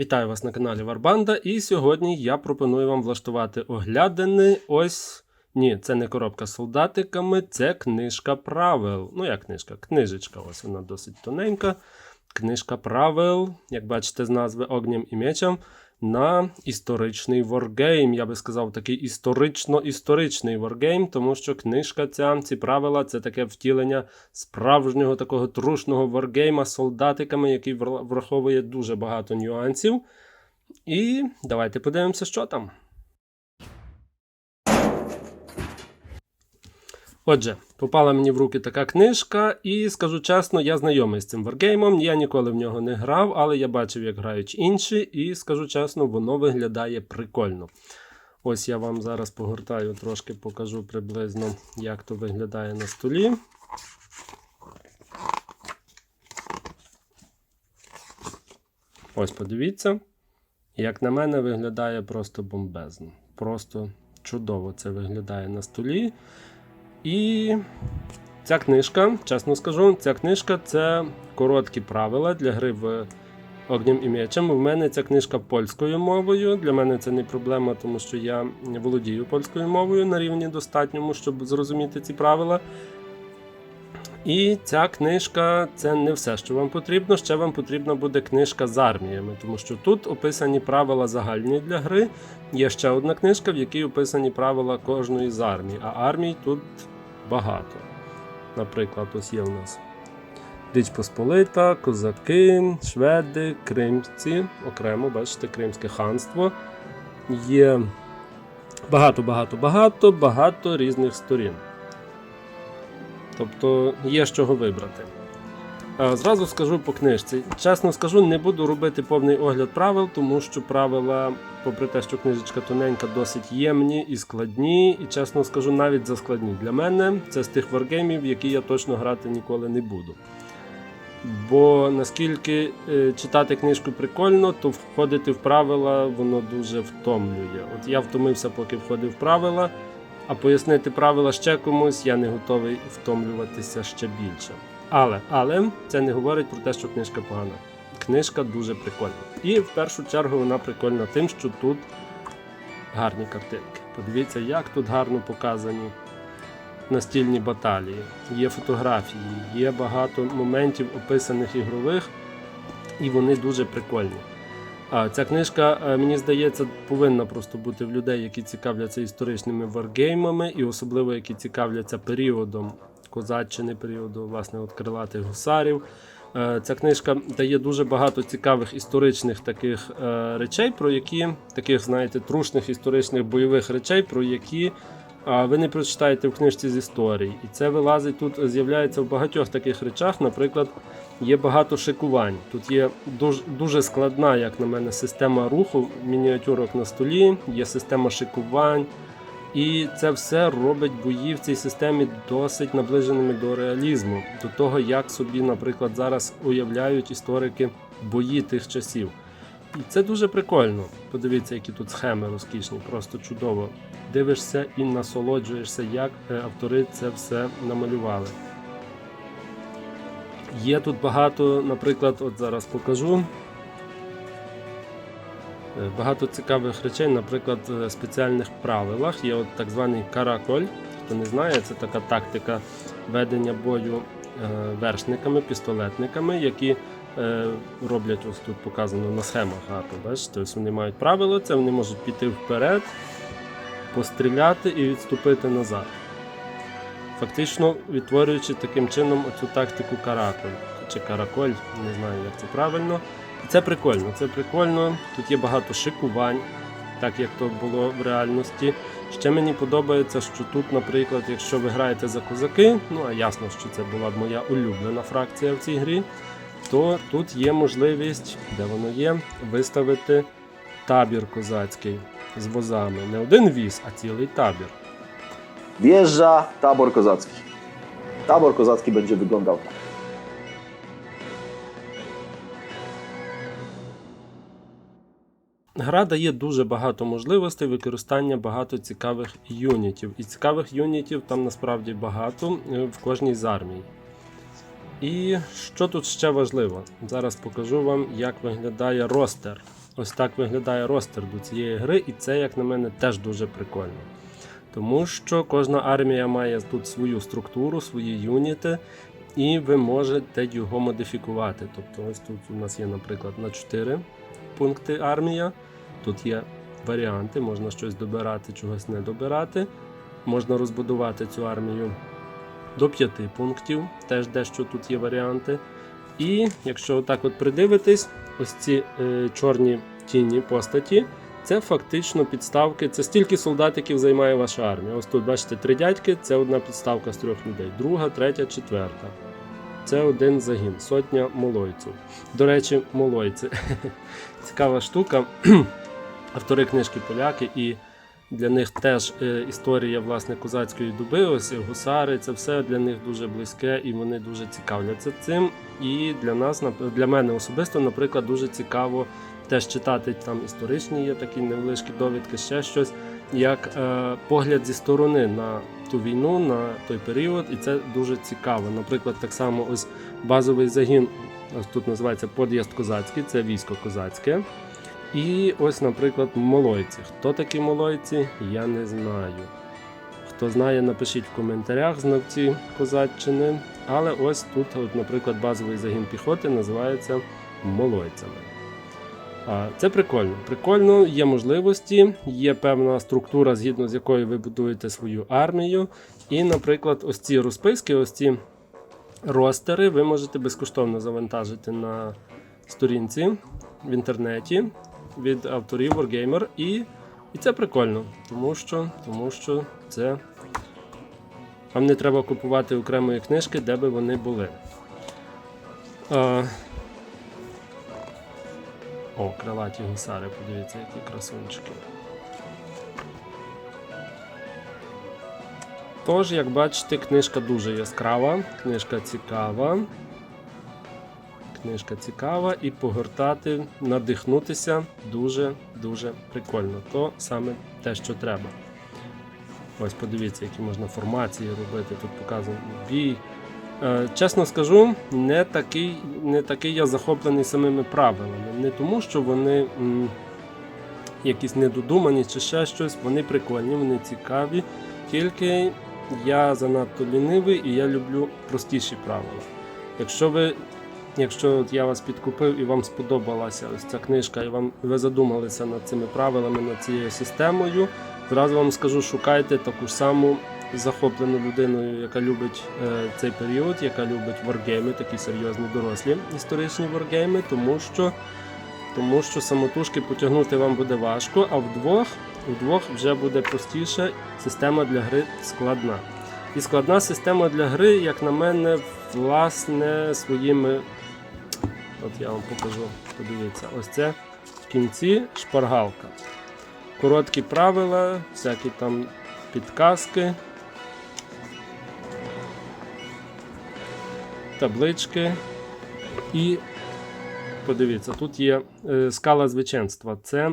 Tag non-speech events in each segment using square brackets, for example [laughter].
Вітаю вас на каналі Варбанда, і сьогодні я пропоную вам влаштувати оглядини. Ось ні, це не коробка з солдатиками, це книжка правил. Ну, як книжка? Книжечка, ось вона досить тоненька. Книжка правил, як бачите з назви Огнем і мечем, на історичний воргейм. Я би сказав, такий історично-історичний воргейм, тому що книжка ця, ці правила це таке втілення справжнього такого трушного воргейма з солдатиками, який враховує дуже багато нюансів. І давайте подивимося, що там. Отже, попала мені в руки така книжка, і скажу чесно, я знайомий з цим варгеймом. Я ніколи в нього не грав, але я бачив, як грають інші, і скажу чесно, воно виглядає прикольно. Ось я вам зараз погортаю, трошки покажу приблизно, як то виглядає на столі. Ось подивіться. Як на мене, виглядає просто бомбезно. Просто чудово це виглядає на столі. І ця книжка, чесно скажу, ця книжка це короткі правила для гри в огнем і мечем. У мене ця книжка польською мовою. Для мене це не проблема, тому що я володію польською мовою на рівні достатньому, щоб зрозуміти ці правила. І ця книжка це не все, що вам потрібно. Ще вам потрібна буде книжка з арміями, тому що тут описані правила загальні для гри. Є ще одна книжка, в якій описані правила кожної з армій, а армій тут багато. Наприклад, ось є у нас Річ Посполита, козаки, шведи, кримці, окремо, бачите, Кримське ханство. Є багато-багато багато, багато різних сторін. Тобто є з чого вибрати. Е, Зразу скажу по книжці. Чесно скажу, не буду робити повний огляд правил, тому що правила, попри те, що книжечка тоненька, досить ємні і складні, і чесно скажу, навіть заскладні. Для мене це з тих варгеймів, які я точно грати ніколи не буду. Бо наскільки е, читати книжку прикольно, то входити в правила воно дуже втомлює. От я втомився, поки входив в правила, а пояснити правила ще комусь я не готовий втомлюватися ще більше. Але, але це не говорить про те, що книжка погана. Книжка дуже прикольна. І в першу чергу вона прикольна тим, що тут гарні картинки. Подивіться, як тут гарно показані настільні баталії. Є фотографії, є багато моментів описаних ігрових, і вони дуже прикольні. А ця книжка, е, мені здається, повинна просто бути в людей, які цікавляться історичними варгеймами, і особливо які цікавляться періодом козаччини, періоду власне от крилатих гусарів. Е, Ця книжка дає дуже багато цікавих історичних таких е, речей, про які таких, знаєте, трушних історичних бойових речей, про які ви не прочитаєте в книжці з історії. І це вилазить тут, з'являється в багатьох таких речах. Наприклад, є багато шикувань. Тут є дуже, дуже складна, як на мене, система руху мініатюрок на столі, є система шикувань. І це все робить бої в цій системі досить наближеними до реалізму, до того, як собі, наприклад, зараз уявляють історики бої тих часів. І це дуже прикольно. Подивіться, які тут схеми розкішні, просто чудово. Дивишся і насолоджуєшся, як е, автори це все намалювали. Є тут багато, наприклад, от зараз покажу. Е, Багато цікавих речей, наприклад, в спеціальних правилах є от так званий караколь. Хто не знає, це така тактика ведення бою е, вершниками, пістолетниками, які е, роблять ось тут показано на схемах гарно. Бачите, ось вони мають правило, це вони можуть піти вперед, постріляти і відступити назад. Фактично відтворюючи таким чином оцю тактику караколь чи караколь, не знаю, як це правильно. Це прикольно, це прикольно. Тут є багато шикувань, так як то було в реальності. Ще мені подобається, що тут, наприклад, якщо ви граєте за козаки, ну а ясно, що це була б моя улюблена фракція в цій грі, то тут є можливість, де воно є, виставити табір козацький з возами. Не один віз, а цілий табір. Wjeżdża tabor kozacki. Tabor kozacki będzie wyglądał tak. Гра дає дуже багато можливостей використання багато цікавих юнітів. І цікавих юнітів там насправді багато е, в кожній з армій. І що тут ще важливо? Зараз покажу вам, як виглядає ростер. ось так виглядає ростер до цієї гри, і це, як на мене, теж дуже прикольно. Тому що кожна армія має тут свою структуру, свої юніти, і ви можете його модифікувати. Тобто, ось тут у нас є, наприклад, на 4 пункти армія. Тут є варіанти, можна щось добирати, чогось не добирати. Можна розбудувати цю армію до 5 пунктів, теж дещо тут є варіанти. І якщо отак от придивитись, ось ці е, чорні тіні постаті, це фактично підставки. Це стільки солдатиків займає ваша армія. Ось тут бачите три дядьки, це одна підставка з трьох людей. Друга, третя, четверта. Це один загін, сотня молойців. До речі, молойці. [laughs] Цікава штука. Автори книжки поляки, і для них теж е, історія власне козацької доби, ось гусари, це все для них дуже близьке і вони дуже цікавляться цим. І для нас, для мене особисто, наприклад, дуже цікаво теж читати там історичні є такі невеличкі довідки, ще щось, як е, погляд зі сторони на ту війну, на той період, і це дуже цікаво. Наприклад, так само ось базовий загін, тут називається под'їзд козацький, це військо козацьке. І ось, наприклад, молойці. Хто такі молойці, я не знаю. Хто знає, напишіть в коментарях знавці козаччини. Але ось тут, от, наприклад, базовий загін піхоти називається молойцями. А, Це прикольно. Прикольно, є можливості, є певна структура, згідно з якою ви будуєте свою армію. І, наприклад, ось ці розписки, ось ці ростери ви можете безкоштовно завантажити на сторінці в інтернеті від авторів Wargamer. І, і це прикольно, тому що, тому що це вам не треба купувати окремої книжки, де би вони були. А, о, крилаті гусари, подивіться, які красунчики. Тож, як бачите, книжка дуже яскрава, книжка цікава. Книжка цікава і погортати, надихнутися дуже-дуже прикольно. То саме те, що треба. Ось подивіться, які можна формації робити. Тут показано бій. Е, чесно скажу, не такий, не такий я захоплений самими правилами. Не тому, що вони м, якісь недодумані чи ще щось. Вони прикольні, вони цікаві. Тільки я занадто лінивий і я люблю простіші правила. Якщо ви Якщо я вас підкупив і вам сподобалася ось ця книжка, і вам ви задумалися над цими правилами, над цією системою, зразу вам скажу, шукайте таку саму захоплену людину, яка любить е, цей період, яка любить варгейми, такі серйозні дорослі історичні варгейми, тому що, тому що самотужки потягнути вам буде важко, а вдвох, вдвох вже буде простіше. Система для гри складна. І складна система для гри, як на мене, власне, своїми. От я вам покажу, подивіться, ось це в кінці шпаргалка. Короткі правила, всякі там підказки, таблички. І подивіться, тут є е, скала звичайства. Це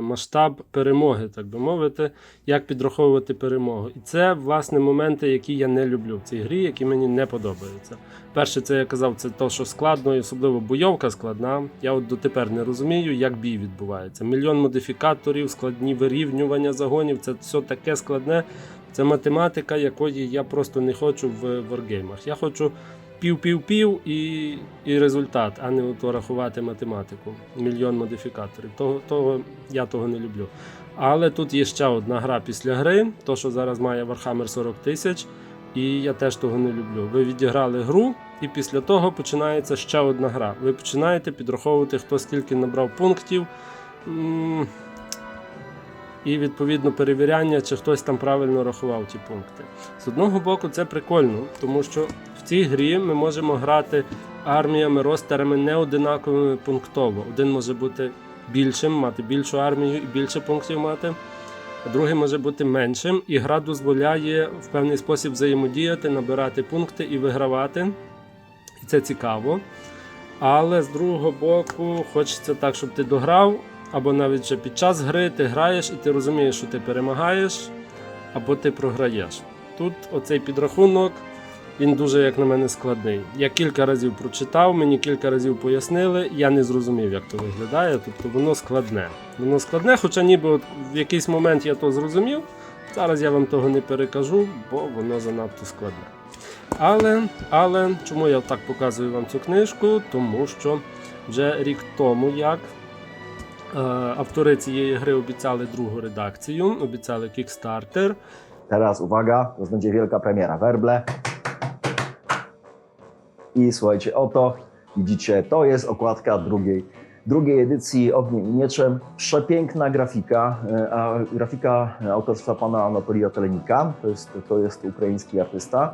масштаб перемоги, так би мовити, як підраховувати перемогу. І це, власне, моменти, які я не люблю в цій грі, які мені не подобаються. Перше, це я казав, це те, що складно, і особливо бойовка складна. Я от дотепер не розумію, як бій відбувається. Мільйон модифікаторів, складні вирівнювання загонів це все таке складне. Це математика, якої я просто не хочу в варгеймах. Я хочу пів-пів-пів і, і результат, а не ото рахувати математику. Мільйон модифікаторів. Того, того, я того не люблю. Але тут є ще одна гра після гри, то що зараз має Warhammer 40 тисяч, і я теж того не люблю. Ви відіграли гру, і після того починається ще одна гра. Ви починаєте підраховувати, хто скільки набрав пунктів. І відповідно перевіряння, чи хтось там правильно рахував ті пункти. З одного боку, це прикольно, тому що в цій грі ми можемо грати арміями, ростерами не одинаковими пунктово. Один може бути більшим, мати більшу армію і більше пунктів мати. а Другий може бути меншим, і гра дозволяє в певний спосіб взаємодіяти, набирати пункти і вигравати. І це цікаво. Але з другого боку, хочеться так, щоб ти дограв, або навіть вже під час гри ти граєш і ти розумієш, що ти перемагаєш, або ти програєш. Тут оцей підрахунок Він дуже, як на мене, складний. Я кілька разів прочитав, мені кілька разів пояснили, я не зрозумів, як то виглядає. Тобто воно складне. Воно складне, хоча ніби от в якийсь момент я то зрозумів. Зараз я вам того не перекажу, бо воно занадто складне. Але, але чому я так показую вам цю книжку? Тому що вже рік тому, як автори цієї гри обіцяли другу редакцію, обіцяли Kickstarter. Teraz uwaga, to będzie wielka premiera. Werble. I słuchajcie, oto widzicie, to jest okładka drugiej, drugiej edycji Ogniem i Mieczem. Przepiękna grafika, e, a grafika autorstwa pana Anatolija Telenika, to jest, to jest ukraiński artysta.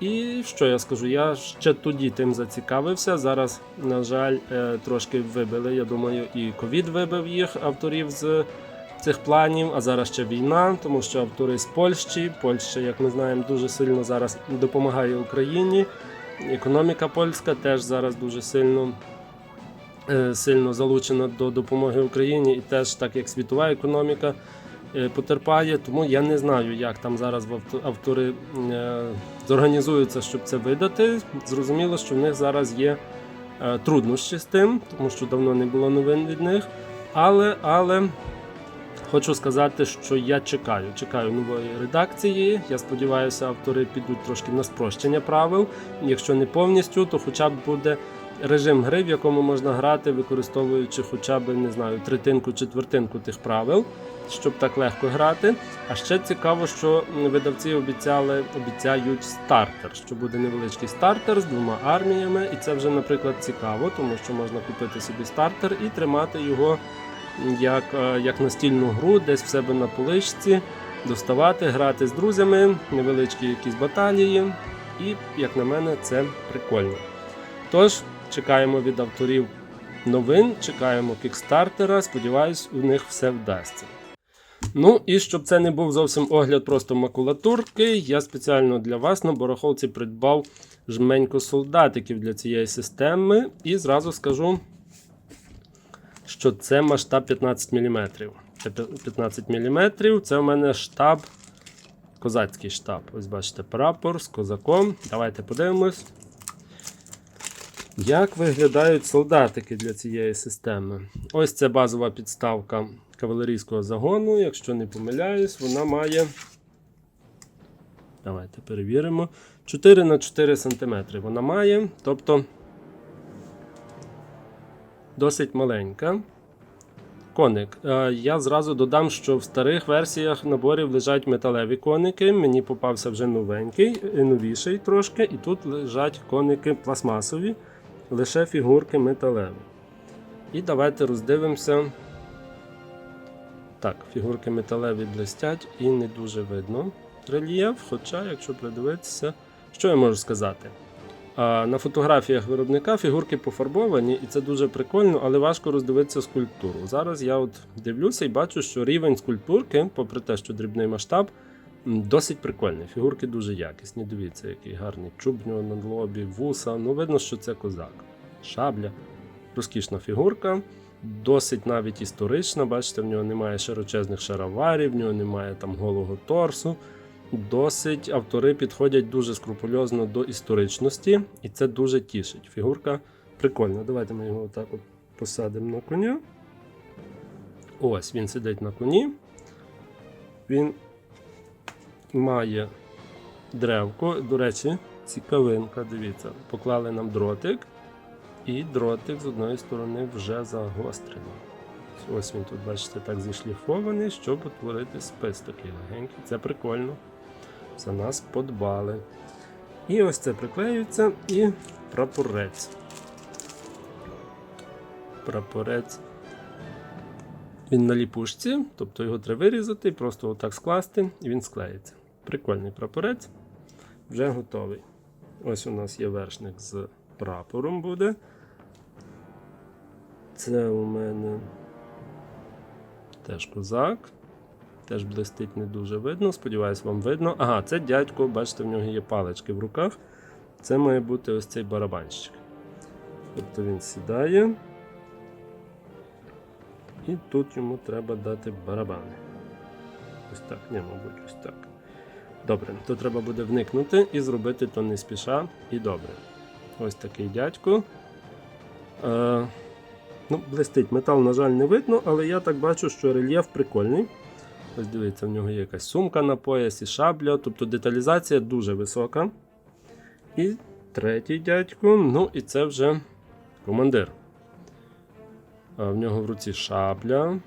І що я скажу? Я ще тоді тим зацікавився. Зараз, на жаль, е, трошки вибили. Я думаю, і ковід вибив їх авторів з цих планів. А зараз ще війна, тому що автори з Польщі. Польща, як ми знаємо, дуже сильно зараз допомагає Україні. Економіка польська теж зараз дуже сильно. е, Сильно залучена до допомоги Україні, і теж так як світова економіка потерпає. Тому я не знаю, як там зараз автори е, зорганізуються, щоб це видати. Зрозуміло, що в них зараз є е, труднощі з тим, тому що давно не було новин від них. Але, але хочу сказати, що я чекаю. Чекаю нової редакції. Я сподіваюся, автори підуть трошки на спрощення правил. Якщо не повністю, то хоча б буде. Режим гри, в якому можна грати, використовуючи хоча б не знаю третинку, четвертинку тих правил, щоб так легко грати. А ще цікаво, що видавці обіцяли, обіцяють стартер, що буде невеличкий стартер з двома арміями, і це вже, наприклад, цікаво, тому що можна купити собі стартер і тримати його як, е, як настільну гру, десь в себе на поличці, доставати, грати з друзями, невеличкі якісь баталії. І, як на мене, це прикольно. Тож, чекаємо від авторів новин, чекаємо кікстартера. Сподіваюсь, у них все вдасться. Ну і щоб це не був зовсім огляд просто макулатурки, я спеціально для вас на барахолці придбав жменьку солдатиків для цієї системи. І зразу скажу, що це масштаб 15 мм. 15 мм. Це у мене штаб, козацький штаб. Ось бачите, прапор з козаком. Давайте подивимось. Як виглядають солдатики для цієї системи? Ось це базова підставка кавалерійського загону. Якщо не помиляюсь, вона має. Давайте перевіримо. 4 на 4 см вона має. Тобто досить маленька. Коник. Е, Я зразу додам, що в старих версіях наборів лежать металеві коники. Мені попався вже новенький, е, новіший трошки, і тут лежать коники пластмасові, лише фігурки металеві. І давайте роздивимося. Так, фігурки металеві блистять і не дуже видно рельєф. Хоча, якщо придивитися, що я можу сказати? На фотографіях виробника фігурки пофарбовані, і це дуже прикольно, але важко роздивитися скульптуру. Зараз я от дивлюся і бачу, що рівень скульптурки, попри те, що дрібний масштаб, досить прикольний. Фігурки дуже якісні. Дивіться, який гарний чуб нього на лобі, вуса. Ну, видно, що це козак. Шабля. Розкішна фігурка. Досить навіть історична. Бачите, в нього немає широчезних шароварів, в нього немає там голого торсу. Досить автори підходять дуже скрупульозно до історичності, і це дуже тішить. Фігурка прикольна. Давайте ми його отак от посадимо на коня. Ось він сидить на коні. Він має древко. До речі, цікавинка. Дивіться, поклали нам дротик, і дротик з одної сторони вже загострений. Ось він тут, бачите, так зішліфований, щоб утворити спис такий легенький. Це прикольно. За нас подбали. І ось це приклеюється і прапорець. Прапорець. Він на ліпушці, тобто його треба вирізати, просто отак скласти, і він склеїться. Прикольний прапорець. Вже готовий. Ось у нас є вершник з прапором буде. Це у мене теж козак. Теж блистить не дуже видно. Сподіваюсь, вам видно. Ага, це дядько, бачите, в нього є палички в руках. Це має бути ось цей барабанщик. Тобто він сідає. І тут йому треба дати барабани. Ось так, ні, мабуть, ось так. Добре, то треба буде вникнути і зробити то не спіша і добре. Ось такий дядько. Е, ну, блистить метал, на жаль, не видно, але я так бачу, що рельєф прикольний. Ось дивіться, в нього є якась сумка на поясі, шабля, тобто деталізація дуже висока. І третій дядько, ну і це вже командир. А в нього в руці шабля,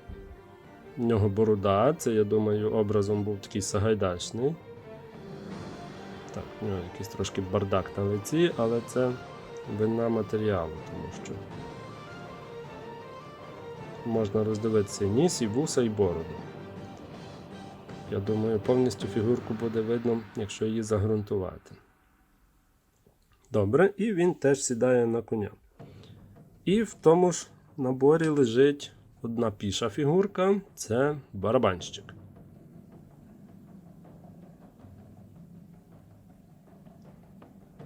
в нього борода. Це, я думаю, образом був такий сагайдачний. Так, в нього якийсь трошки бардак на лиці, але це вина матеріалу, тому що можна роздивитися і ніс, і вуса, і бороду. Я думаю, повністю фігурку буде видно, якщо її загрунтувати. Добре, і він теж сідає на коня. І в тому ж наборі лежить одна піша фігурка це барабанщик.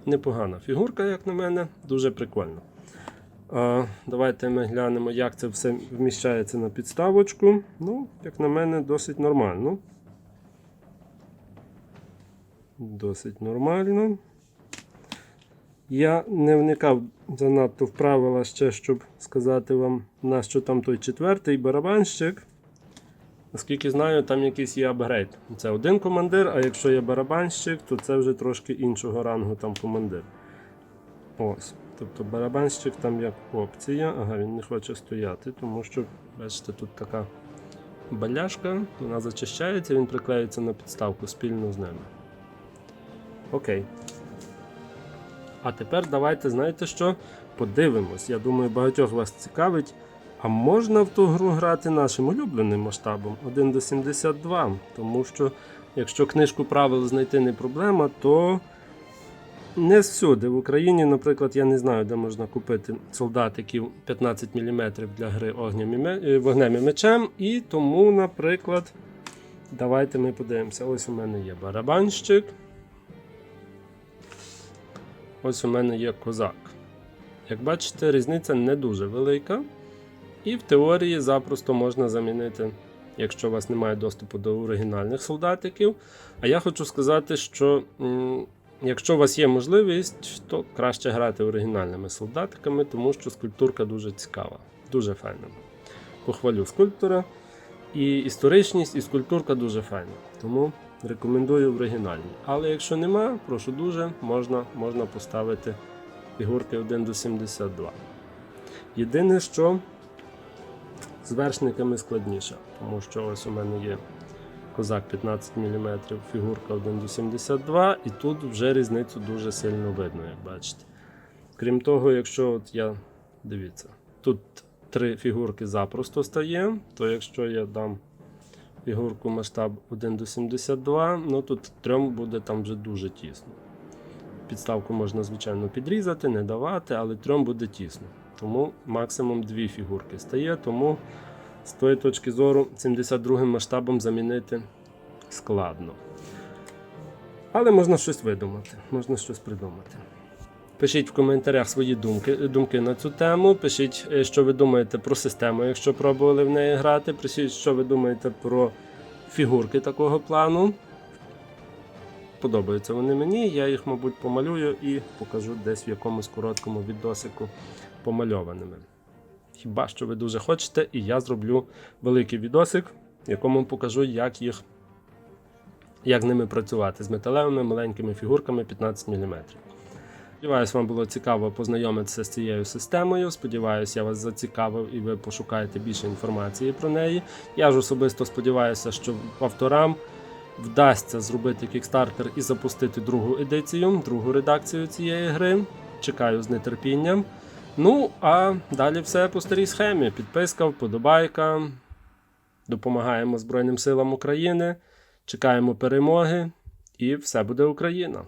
Непогана фігурка, як на мене, дуже прикольно. Давайте ми глянемо, як це все вміщається на підставочку. Ну, як на мене, досить нормально. Досить нормально. Я не вникав занадто в правила ще, щоб сказати вам, на що там той четвертий барабанщик. Наскільки знаю, там якийсь є апгрейд. Це один командир, а якщо є барабанщик, то це вже трошки іншого рангу там командир. Ось. Тобто барабанщик там як опція. Ага, він не хоче стояти, тому що, бачите, тут така баляшка, вона зачищається, він приклеюється на підставку спільно з ними. Окей. А тепер давайте, знаєте що? Подивимось. Я думаю, багатьох вас цікавить. А можна в ту гру грати нашим улюбленим масштабом 1 до 72. Тому що, якщо книжку правил знайти не проблема, то не всюди. В Україні, наприклад, я не знаю, де можна купити солдатиків 15 мм для гри е, вогнем і мечем. І тому, наприклад, давайте ми подивимося. Ось у мене є барабанщик. Ось у мене є козак. Як бачите, різниця не дуже велика. І в теорії запросто можна замінити, якщо у вас немає доступу до оригінальних солдатиків. А я хочу сказати, що якщо у вас є можливість, то краще грати оригінальними солдатиками, тому що скульптурка дуже цікава, дуже файна. Похвалю скульптора. І історичність, і скульптурка дуже файна. Тому рекомендую оригінальні. Але якщо нема, прошу дуже, можна, можна поставити фігурки 1 до 72. Єдине, що з вершниками складніше, тому що ось у мене є козак 15 мм, фігурка 1 до 72, і тут вже різницю дуже сильно видно, як бачите. Крім того, якщо от я дивіться, тут три фігурки запросто стає, то якщо я дам фігурку масштаб 1 до 72, ну тут трьом буде там вже дуже тісно. Підставку можна, звичайно, підрізати, не давати, але трьом буде тісно. Тому максимум дві фігурки стає. Тому з тої точки зору 72 масштабом замінити складно. Але можна щось видумати, можна щось придумати. Пишіть в коментарях свої думки, думки на цю тему. Пишіть, е, що ви думаєте про систему, якщо пробували в неї грати. Пишіть, що ви думаєте про фігурки такого плану. Подобаються вони мені, я їх, мабуть, помалюю і покажу десь в якомусь короткому відосику помальованими. Хіба що ви дуже хочете, і я зроблю великий відосик, в якому покажу, як їх як ними працювати з металевими маленькими фігурками 15 мм. Сподіваюсь, вам було цікаво познайомитися з цією системою. Сподіваюсь, я вас зацікавив і ви пошукаєте більше інформації про неї. Я ж особисто сподіваюся, що авторам вдасться зробити кікстартер і запустити другу едицію, другу редакцію цієї гри. Чекаю з нетерпінням. Ну, а далі все по старій схемі. Підписка, вподобайка. Допомагаємо Збройним силам України. Чекаємо перемоги, і все буде Україна.